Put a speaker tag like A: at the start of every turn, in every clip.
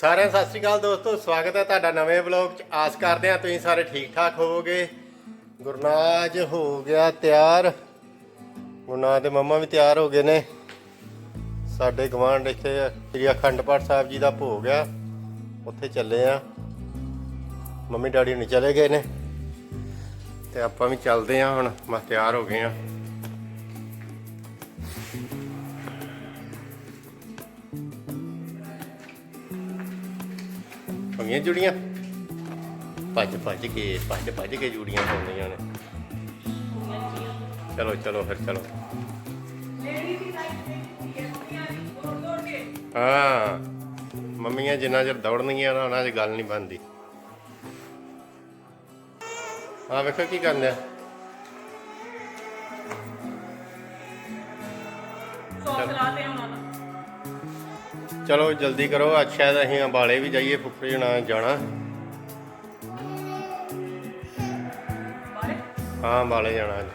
A: ਸਾਰਿਆਂ ਸਤਿ ਸ਼੍ਰੀ ਅਕਾਲ ਦੋਸਤੋ, ਸਵਾਗਤ ਹੈ ਤੁਹਾਡਾ ਨਵੇਂ ਵਲੌਗ 'ਚ। ਆਸ ਕਰਦੇ ਹਾਂ ਤੁਸੀਂ ਸਾਰੇ ਠੀਕ ਠਾਕ ਹੋਵੋਗੇ। ਗੁਰਨਾਜ ਹੋ ਗਿਆ ਤਿਆਰ। ਗੁਰਨਾਜ ਦੇ ਮੰਮਾ ਵੀ ਤਿਆਰ ਹੋ ਗਏ ਨੇ। ਸਾਡੇ ਗਵਾਂਢ ਇੱਥੇ ਸ੍ਰੀ ਅਖੰਡ ਪਾਠ ਸਾਹਿਬ ਜੀ ਦਾ ਭੋਗ ਆ। ਉੱਥੇ ਚੱਲੇ ਆ ਮੰਮੀ ਡੈਡੀ ਨਹੀਂ ਚਲੇ ਗਏ ਨੇ। ਤੇ ਆਪਾਂ ਵੀ ਚੱਲਦੇ ਆ ਹੁਣ, ਮੈਂ ਤਿਆਰ ਹੋ ਗਏ ਆ ਪੰਗੀਆਂ ਜੁੜੀਆਂ। ਭੱਜ ਭੱਜ ਕੇ, ਭੱਜ ਭੱਜ ਕੇ ਜੁੜੀਆਂ ਪਾਉਂਦੀਆਂ ਨੇ। ਚਲੋ ਚਲੋ ਫਿਰ, ਚਲੋ। ਹਾਂ, ਮੰਮੀਆਂ ਜਿੰਨਾ ਚਿਰ ਦੌੜਨਗੀਆਂ ਨਾ, ਉਹਨਾਂ 'ਚ ਗੱਲ ਨਹੀਂ ਬਣਦੀ। ਆ ਵੇਖੋ ਕੀ ਕਰਦੇ ਆ ਚਲੋ ਜਲਦੀ ਕਰੋ, ਅੱਜ ਸ਼ਾਇਦ ਅਸੀਂ ਅੰਬਾਲੇ ਵੀ ਜਾਈਏ, ਫੁੱਫੜੀ ਜਣਾ ਜਾਣਾ। ਹਾਂ, ਅੰਬਾਲੇ ਜਾਣਾ ਅੱਜ।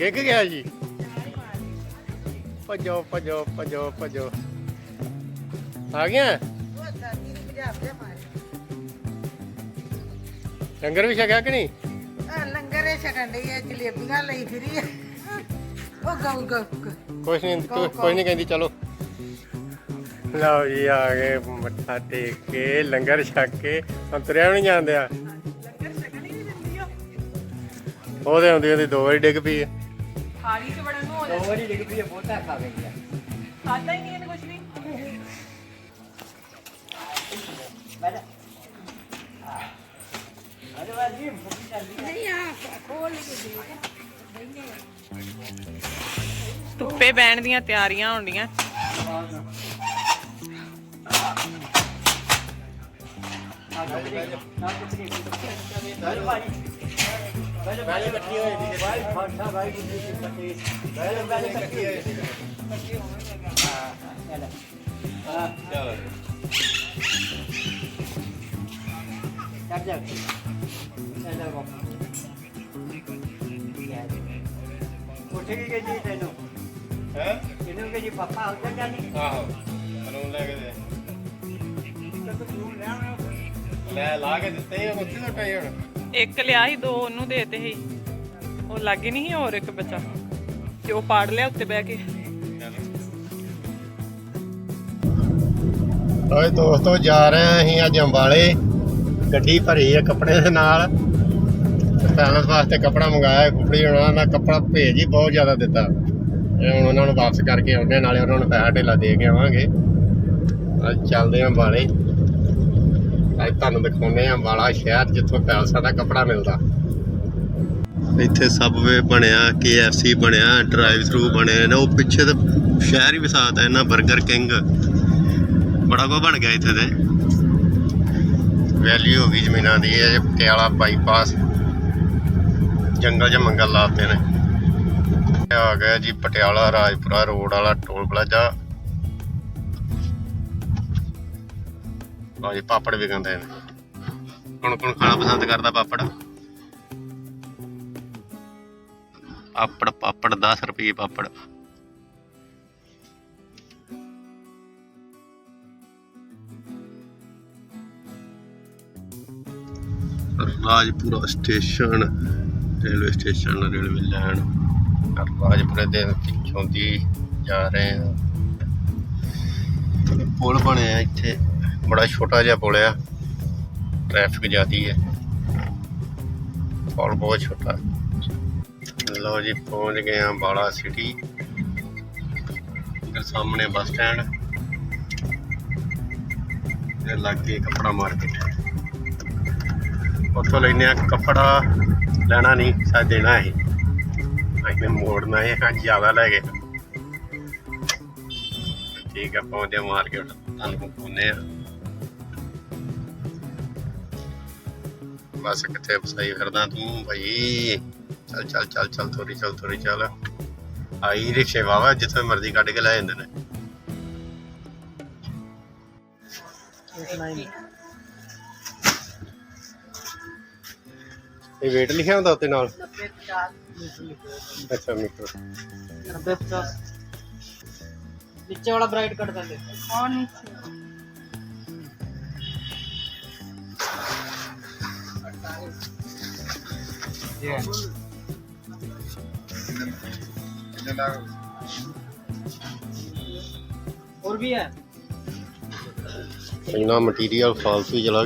A: ਗਿੱਗ ਗਿਆ ਜੀ। ਭਜੋ ਭਜੋ ਭਜੋ ਭਜੋ। ਆ ਗਿਆ? ਲੰਗਰ ਵੀ ਛਕਿਆ ਕਿ ਨਹੀਂ?
B: ਲੰਗਰੇ ਛਕਣ ਡਈ ਐ ਜਲੇਬੀਆਂ ਲਈ ਫਿਰੀ ਐ ਉਹ ਗਾਉ ਗਾਉ
A: ਕੁਛ ਨਹੀਂ ਕੁਛ ਕੁਛ ਨਹੀਂ ਕਹਿੰਦੀ ਚਲੋ। ਲਓ ਜੀ ਆ ਗਏ ਮੱਥਾ ਟੇਕ ਕੇ ਲੰਗਰ ਛਕ ਕੇ ਹੁਣ ਤੁਰਿਆ ਵੀ ਨਹੀਂ ਜਾਂਦੇ ਆ।
C: ਲੰਗਰ ਛਕਣ ਹੀ ਨਹੀਂ ਦਿੰਦੀ ਉਹ।
A: ਉਹਦੇ ਹੁੰਦੀ ਉਹਦੀ ਦੋ ਵਾਰੀ ਡਿੱਗ ਪਈ ਹੈ
C: ਥਾਲੀ 'ਚ ਵੜਨ ਨੂੰ ਜਾਂਦਾ
D: ਵਾਰੀ ਡਿੱਗ ਪਈ ਬਹੁਤਾ ਖਾ ਗਈ ਆ।
C: ਖਾਦਾ ਹੀ ਨਹੀਂ ਇਹਨੇ ਕੁਝ ਵੀ।
D: ਬੈਠਾ
C: ਧੁੱਪੇ ਇਕੱਠੀ ਦੀਆਂ ਤਿਆਰੀਆਂ
D: ਹਾਂ ਚੱਲ ਜਾ ਚੱਲ ਜਾ ਉੱਠ ਗਈ ਜੀ ਤੈਨੂੰ
A: ਹੈ
D: ਇਹਨੂੰ ਕਿ ਜੀ ਪਾਪਾ ਉੱਧਰ ਜਾਣੀ
A: ਆਹੋ ਸਲੂਨ ਲੈ ਕੇ ਦੇ ਲੈ ਲਾ ਕੇ ਦਿੱਤੇ ਆ ਉੱਥੇ ਤੋਂ ਹੁਣ
C: ਇੱਕ ਲਿਆ ਸੀ, ਦੋ ਉਹਨੂੰ ਦੇਤੇ ਸੀ। ਉਹ ਲੱਗੇ ਨਹੀਂ ਹੋਰ ਇੱਕ ਬੱਚਾ। ਤੇ ਉਹ ਪਾੜ ਲਿਆ ਉੱਤੇ ਬਹਿ ਕੇ।
A: ਓਏ ਦੋਸਤੋ, ਜਾ ਰਹੇ ਹਾਂ ਅਸੀਂ ਅੱਜ ਅੰਬਾਲੇ। ਗੱਡੀ ਭਰੀ ਆ ਕੱਪੜੇ ਦੇ ਨਾਲ। ਪੈਲਸ ਵਾਸਤੇ ਕੱਪੜਾ ਮੰਗਾਇਆ ਕੁਪੜੀ ਉਹਨਾਂ ਦਾ ਕੱਪੜਾ ਭੇਜ ਹੀ ਬਹੁਤ ਜ਼ਿਆਦਾ ਦਿੱਤਾ। ਇਹ ਹੁਣ ਉਹਨਾਂ ਨੂੰ ਵਾਪਸ ਕਰਕੇ ਆਉਂਦੇ ਨਾਲੇ ਉਹਨਾਂ ਨੂੰ ਪੈਸਾ ਢੇਲਾ ਦੇ ਕੇ ਆਵਾਂਗੇ। ਅੱਜ ਚੱਲਦੇ ਹਾਂ ਅੰਬਾਲੇ। ਅੱਜ ਤੁਹਾਨੂੰ ਦਿਖਾਉਂਦੇ ਹਾਂ ਅੰਬਾਲਾ ਸ਼ਹਿਰ, ਜਿੱਥੋਂ ਪੈਲਸਾਂ ਦਾ ਕੱਪੜਾ ਮਿਲਦਾ। ਇੱਥੇ ਸਬਵੇ ਬਣਿਆ KFC ਬਣਿਆ ਡਰਾਈਵ ਥਰੂ ਬਣੇ ਨੇ। ਉਹ ਪਿੱਛੇ ਤੇ ਸ਼ਹਿਰ ਹੀ ਵਸਾਤਾ ਇਹਨਾਂ 버ਗਰ ਕਿੰਗ ਬੜਾ ਕੋ ਬਣ ਗਿਆ ਇੱਥੇ ਤੇ। ਵੈਲੀ ਹੋ ਗਈ ਜ਼ਮੀਨਾਂ ਦੀ, ਇਹ ਪਟਿਆਲਾ ਬਾਈਪਾਸ ਜੰਗਲ 'ਚ ਮੰਗਲ ਲਾਤੇ ਨੇ। ਆ ਗਿਆ ਜੀ ਪਟਿਆਲਾ, ਰਾਜਪੁਰਾ ਰੋਡ ਵਾਲਾ ਟੋਲ ਪਲਾਜ਼ਾ। ਲਓ ਜੀ, ਪਾਪੜ ਵੀ ਕਹਿੰਦੇ ਨੇ। ਕੌਣ ਕੌਣ ਖਾਣਾ ਪਸੰਦ ਕਰਦਾ ਪਾਪੜ? ਪਾਪੜ ਪਾਪੜ 10 ਰੁਪਏ papad. Rajpura station railway station railway line ਰਾਜਪੁਰੇ ਦੇ ਪਿੱਛੋਂ ਦੀ ਜਾ ਰਹੇ ਹਾਂ ਪੁਲ ਬਣਿਆ ਇੱਥੇ। ਬੜਾ ਛੋਟਾ ਜਿਹਾ ਪੁਲ ਆ। ਟ੍ਰੈਫਿਕ ਜ਼ਿਆਦੀ ਹੈ ਪੁਲ ਬਹੁਤ ਛੋਟਾ। ਲਓ ਜੀ, ਪਹੁੰਚ ਗਏ ਆ ਬਾਲਾ ਸਿਟੀ ਇੱਧਰ ਸਾਹਮਣੇ ਬੱਸ ਸਟੈਂਡ। ਤੇ ਲਾਗੇ ਕੱਪੜਾ ਮਾਰਕੀਟ ਉੱਥੋਂ ਲੈਨੇ ਆ ਕੱਪੜਾ। ਲੈਣਾ ਨਹੀਂ, ਸਾ ਦੇਣਾ ਹੈ ਅਸੀਂ ਮੋੜਨਾ ਹੈ ਹਾਂ, ਜ਼ਿਆਦਾ ਲੈ ਗਏ। ਠੀਕ ਆ ਪਹੁੰਚਦੇ ਮਾਰਕੀਟ, ਤੁਹਾਨੂੰ ਪਾਉਂਦੇ ਆ। ਬਸ ਕਿੱਥੇ ਫਸਾਈ ਫਿਰਦਾ ਤੂੰ ਭਾਈ ਚੱਲ ਚੱਲ ਚੱਲ ਚੱਲ ਥੋੜੀ ਚੱਲ ਥੋੜੀ ਚੱਲ। ਆਈ ਰਿਕਸ਼ੇ ਵਾਵਾ ਜਿੱਥੇ ਮਰਜ਼ੀ ਕੱਢ ਕੇ ਲੈ ਜਾਂਦੇ ਨੇ। ਇਹ weight ਲਿਖਿਆ ਹੁੰਦਾ ਉੱਤੇ ਨਾਲ
D: 90 50
A: ਅੱਛਾ ਮੀਟਰ
D: 90 50 नीचे वाला ब्राइट कट कर लेते हैं
B: ਕੌਣ ਨਹੀਂ
D: ये और भी है
A: ਇੰਨਾ ਮਟੀਰੀਅਲ ਫਾਲਤੂ ਹੀ ਚਲਾ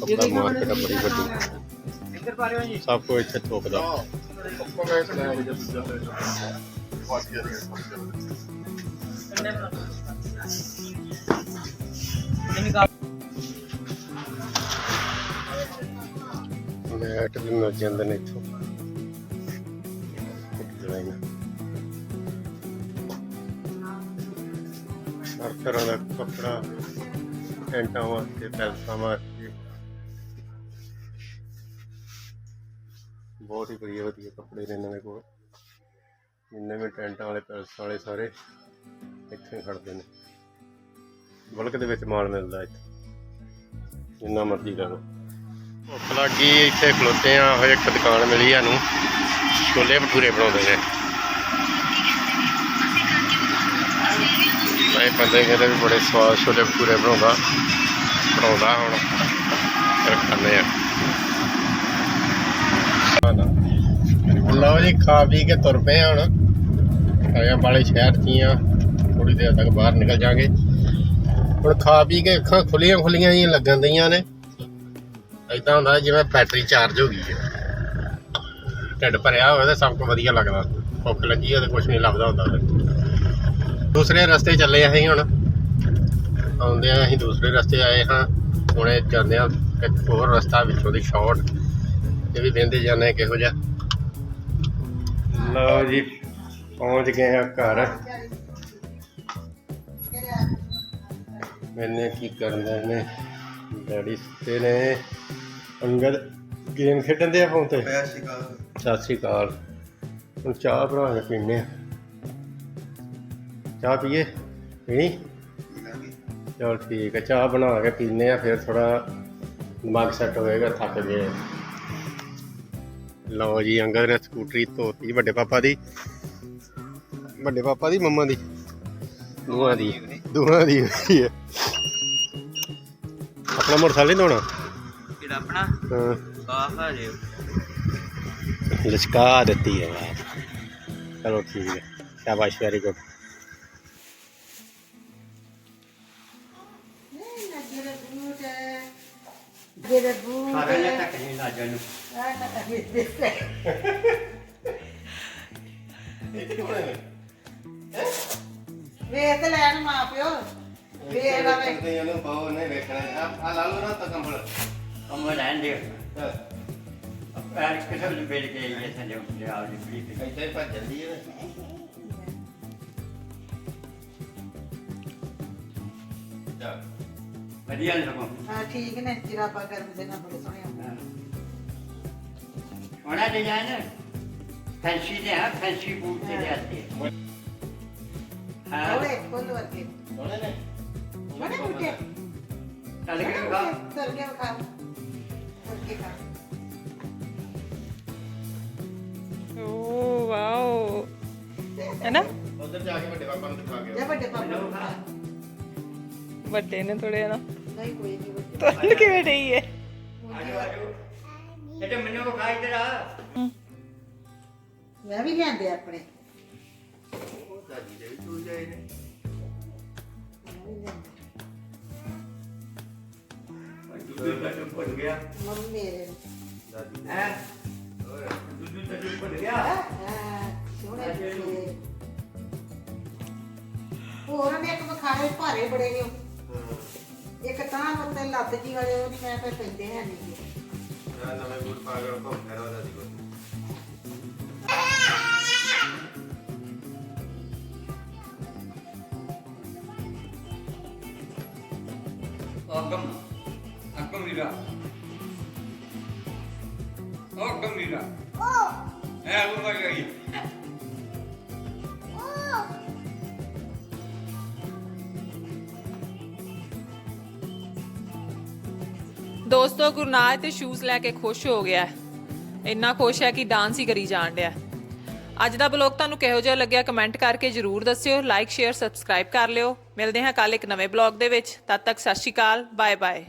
A: ਕੱਪੜਾ ਮਾਰਕੀਟ ਬੜੀ ਵੱਡੀ ਸਭ ਕੁਝ ਇੱਥੇ ਥੋਕ ਦਾ। ਲੈਟ ਹਰ ਤਰ੍ਹਾਂ ਦਾ ਕੱਪੜਾ ਟੈਂਟਾਂ ਵਾਸਤੇ ਪੈਲਸਾਂ ਵਾਸਤੇ। ਬਹੁਤ ਹੀ ਵਧੀਆ ਵਧੀਆ ਕੱਪੜੇ ਨੇ ਇਹਨਾਂ ਦੇ ਕੋਲ। ਜਿੰਨੇ ਵੀ ਟੈਂਟਾਂ ਵਾਲੇ, ਪੈਲਸ ਵਾਲੇ ਸਾਰੇ ਇੱਥੇ ਖੜਦੇ ਨੇ। ਬਲਕ ਦੇ ਵਿੱਚ ਮਾਲ ਮਿਲਦਾ ਇੱਥੇ। ਜਿੰਨਾ ਮਰਜ਼ੀ ਲੈ ਲਓ। ਭੁੱਖ ਲੱਗ ਗਈ ਇੱਥੇ ਖਲੋਤੇ ਆ ਹੋਏ ਇੱਕ ਦੁਕਾਨ ਮਿਲੀ ਸਾਨੂੰ। ਛੋਲੇ ਭਟੂਰੇ ਬਣਾਉਂਦੇ ਨੇ। ਇਹ ਬੰਦੇ ਕਹਿੰਦੇ ਵੀ ਬੜੇ ਸਵਾਦ ਛੋਲੇ ਭਟੂਰੇ ਬਣਾਉਂਦਾ। ਬਣਾਉਂਦਾ ਹੁਣ। ਫਿਰ ਖਾਂਦੇ ਆ ਲਓ ਜੀ, ਖਾ ਪੀ ਕੇ ਤੁਰ ਪਏ ਆ ਹੁਣ। ਆਇਆ ਵਾਲੇ ਸ਼ਹਿਰ 'ਚ ਹੀ ਆ। ਥੋੜੀ ਦੇਰ ਤੱਕ ਬਾਹਰ ਨਿਕਲ ਜਾਾਂਗੇ। ਹੁਣ ਖਾ ਪੀ ਕੇ ਅੱਖਾਂ ਖੁੱਲੀਆਂ ਖੁੱਲੀਆਂ ਹੀ ਲੱਗਣ ਦਈਆਂ ਨੇ। ਇਦਾਂ ਹੁੰਦਾ ਜਿਵੇਂ ਬੈਟਰੀ ਚਾਰਜ ਹੋ ਗਈ ਹੈ। ਢਿੱਡ ਭਰਿਆ ਹੋਵੇ ਤਾਂ ਸਭ ਤੋਂ ਵਧੀਆ ਲੱਗਦਾ। ਭੁੱਖ ਲੱਗੀ ਹੋਵੇ ਤਾਂ ਕੁਝ ਨਹੀਂ ਲੱਭਦਾ ਹੁੰਦਾ ਫਿਰ। ਦੂਸਰੇ ਰਸਤੇ ਚੱਲੇ ਅਸੀਂ ਹੁਣ। ਆਉਂਦੇ ਆ ਅਸੀਂ ਦੂਸਰੇ ਰਸਤੇ ਆਏ ਹਾਂ। ਹੁਣੇ ਜਾਂਦੇ ਆ ਇੱਕ ਹੋਰ ਰਸਤਾ ਵਿੱਚੋਂ ਦੀ ਸ਼ਾਰਟ ਇਹ ਵੀ ਵਹਿੰਦੇ ਜਾਂਦੇ ਆ ਕਿਹੋ ਜਿਹਾ। ਲਓ ਜੀ ਪਹੁੰਚ ਗਏ ਆ ਘਰ। ਮੈਨੇ ਕੀ ਕਰਨਾ ਨੇ ਡੈਡੀ ਸੁੱਤੇ ਨੇ। ਅੰਗਦ ਗੇਮ ਖੇਡਣ ਦੇ ਆ ਫੋਨ ਤੇ? ਸਤਿ ਸ਼੍ਰੀ ਅਕਾਲ। ਹੁਣ ਚਾਹ ਬਣਾ ਕੇ ਪੀਣੇ ਆ। ਚਾਹ ਪੀਏ? ਪੀਣੀ? ਚਲ ਠੀਕ ਹੈ ਚਾਹ ਬਣਾ ਕੇ ਪੀਨੇ ਆ ਫਿਰ ਥੋੜਾ ਦਿਮਾਗ ਸੈੱਟ ਹੋਏਗਾ ਥੱਕ ਗਏ ਲਓ ਜੀ ਅੰਗਦ ਨੇ ਸਕੂਟਰੀ ਧੋਤੀ ਵੱਡੇ ਪਾਪਾ ਦੀ। ਵੱਡੇ ਪਾਪਾ ਦੀ ਮੰਮਾ ਦੀ। ਦੋਹਾਂ ਦੀ। ਦੋਹਾਂ ਦੀ ਹੋਈ ਹੈ। ਆਪਣਾ ਮੋਟਰਸਾਈਕਲ ਨਹੀਂ ਧੋਣਾ?
D: ਕਿਹੜਾ ਆਪਣਾ?
A: ਹਾਂ।
D: ਸਾਫ਼ ਆ
A: ਜੇ। ਲਸ਼ਕਾ ਦਿੱਤੀ ਹੈ। ਯਾਰ ਚਲੋ ਠੀਕ ਹੈ। ਸ਼ਾਬਾਸ਼ ਵੈਰੀ ਗੁੱਡ
B: ਜਿਹੜੇ ਬੂਟ
A: ਨਹੀਂ ਲਾਜਾ ਨੂੰ
B: ਆ ਤਾਂ ਵੇਚਦੇ ਵੇਚ ਤੇ ਲੈਣ ਮਾਂ ਪਿਓ ਵੇਚ ਲਾ ਵੇ
A: ਇਹਨੂੰ ਪਾਉ ਨਹੀਂ ਵੇਖਣਾ ਆ ਲਾ ਲਓ ਨਾ ਤਾਂ ਕੰਬਲ
E: Ông đang đi. Ở cái thằng bên kia cái thằng đều đều đi đi.
A: ਇੱਥੇ ਭੱਜ ਜਾਂਦੀ ਹੈ ਚਲ
E: ਵਧੀਆ ਨੇ ਸਗੋਂ।
B: ਹਾਂ ਠੀਕ ਨੇ ਜਰਾਬਾਂ ਗਰਮ ਦੇ ਨਾਲ ਬੜੇ ਸੋਹਣੇ ਹੁੰਦੇ
E: ਉਹਨਾਂ ਦੇ ਜਾਨ ਫੈਂਸੀ ਦੇ ਆ ਫੈਂਸੀ ਬੂਟ ਤੇ ਜਾਂਦੇ ਹਾਂ।
B: ਉਹਦੇ ਕੋਲ ਵਰਗੇ।
A: ਸੋਹਣੇ ਨੇ।
B: ਬੜੇ ਬੂਟੇ।
E: ਚੱਲ ਕੇ ਖਾ
B: ਚੱਲ ਕੇ ਖਾ ਚੱਲ ਕੇ ਖਾ
C: ਓ ਵਾਓ। ਹੈ ਨਾ?
A: ਉਧਰ ਜਾ ਕੇ ਵੱਡੇ ਪਾਪਾ ਨੂੰ ਦਿਖਾ ਕੇ
B: ਵੱਡੇ ਪਾਪਾ ਨੂੰ
C: ਵੱਡੇ ਨੇ ਥੋੜੇ ਨਾ? ਤੁਹਾਨੂੰ ਕਿਵੇਂ ਡਈ ਹੈ
E: ਆਜੋ। ਆਜੋ ਇਹ ਤਾਂ ਮੈਨੂੰ ਖਾ ਇਧਰ ਆ।
B: ਮੈਂ ਵੀ ਲਿਆਂਦੇ ਆਪਣੇ।
A: ਉਹ ਦਾਦੀ ਦੇ ਵੀ ਚੂਲ ਜਾਏ ਨੇ।
B: ਮੈਂ ਵੀ ਲਿਆਂਦੇ।
E: ਦੁੱਧ ਦਾ ਟੁੱਟ ਪੜ ਗਿਆ।
B: ਮੰਮੀ ਮੇਰੇ
A: ਦਾਦੀ
E: ਹੈ? ਦੁੱਧ ਦਾ ਟੁੱਟ ਪੜ ਗਿਆ।
B: ਹਾਂ? ਸੋਹਣੇ ਹੋਰ ਨੇ ਇੱਕ ਬਖਾਰੇ ਭਾਰੇ ਬੜੇ ਨੇ ਉਹ। ਇੱਕ ਤਾਂ ਉੱਤੇ ਲੱਤ ਜੀ ਵਾਲੇ ਉਹ ਨਹੀਂ ਮੈਂ ਫਿਰ ਪੈਂਦੇ ਹੈ ਨਹੀਂ
A: ਨਾ ਨਵੇਂ ਬੂਟ ਪਾ ਕੇ ਘੁੰਮ ਫਿਰ ਉਹ ਦਾਦੀ ਕੋਲ
E: Agam. Agam mira. Agam mira. Oh. Eh, lu lagi lagi.
C: ਦੋਸਤੋ ਗੁਰਨਾਜ ਤੇ ਸ਼ੂਜ਼ ਲੈ ਕੇ ਖੁਸ਼ ਹੋ ਗਿਆ ਇੰਨਾ ਖੁਸ਼ ਹੈ ਕਿ ਡਾਂਸ ਹੀ ਕਰੀ ਜਾਣ ਡਿਆ ਅੱਜ ਦਾ ਬਲੌਗ ਤੁਹਾਨੂੰ ਕਿਹੋ ਜਿਹਾ ਲੱਗਿਆ ਕਮੈਂਟ ਕਰਕੇ ਜਰੂਰ ਦੱਸਿਓ ਲਾਈਕ ਸ਼ੇਅਰ ਸਬਸਕ੍ਰਾਈਬ ਕਰ ਲਿਓ। ਮਿਲਦੇ ਹਾਂ ਕੱਲ ਇੱਕ ਨਵੇਂ ਬਲੌਗ ਦੇ ਵਿੱਚ। ਤਦ ਤੱਕ ਸਤਿ ਸ਼੍ਰੀ ਅਕਾਲ ਬਾਏ ਬਾਏ